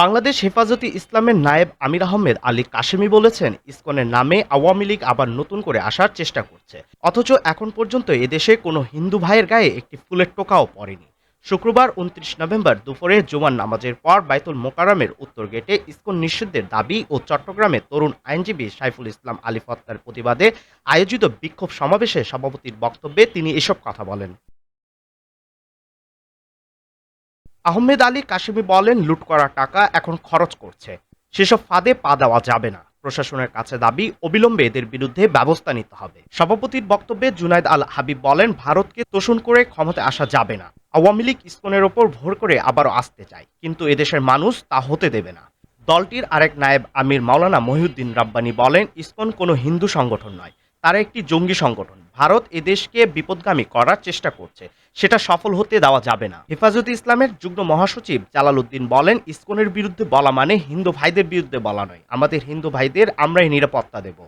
বাংলাদেশ হেফাজতে ইসলামের নায়েব আমির আহমেদ আলী কাশেমি বলেছেন, ইসকনের নামে আওয়ামী লীগ আবার নতুন করে আসার চেষ্টা করছে। অথচ এখন পর্যন্ত এদেশে কোনো হিন্দু ভাইয়ের গায়ে একটি ফুলের টোকাও পড়েনি। শুক্রবার উনত্রিশ নভেম্বর দুপুরে জুমার নামাজের পর বাইতুল মোকারমের উত্তর গেটে ইসকন নিষিদ্ধের দাবি ও চট্টগ্রামে তরুণ আইনজীবী সাইফুল ইসলাম আলী হত্যার প্রতিবাদে আয়োজিত বিক্ষোভ সমাবেশে সভাপতির বক্তব্যে তিনি এসব কথা বলেন। আহমেদ আলী কাশিমি বলেন, লুট করা টাকা এখন খরচ করছে। সেসব ফাঁদে পা দেওয়া যাবে না। প্রশাসনের কাছে দাবি, অবিলম্বে এদের বিরুদ্ধে ব্যবস্থা নিতে হবে। সভাপতির বক্তব্যে জুনাইদ আল হাবিব বলেন, ভারতকে তোষণ করে ক্ষমতায় আসা যাবে না। আওয়ামী লীগ ইসকনের ওপর ভোর করে আবারও আসতে চায়। কিন্তু এদেশের মানুষ তা হতে দেবে না। দলটির আরেক নায়েব আমির মাওলানা মহিউদ্দিন রাব্বানি বলেন, ইসকন কোনো হিন্দু সংগঠন নয়। তারা একটি জঙ্গি সংগঠন। ভারত এদেশকে বিপদগামী করার চেষ্টা করছে। সেটা সফল হতে দেওয়া যাবে না। হেফাজতে ইসলামের যুগ্ম মহাসচিব জালাল উদ্দিন বলেন, ইসকনের বিরুদ্ধে বলা মানে হিন্দু ভাইদের বিরুদ্ধে বলা নয়। আমাদের হিন্দু ভাইদের আমরাই নিরাপত্তা দেব।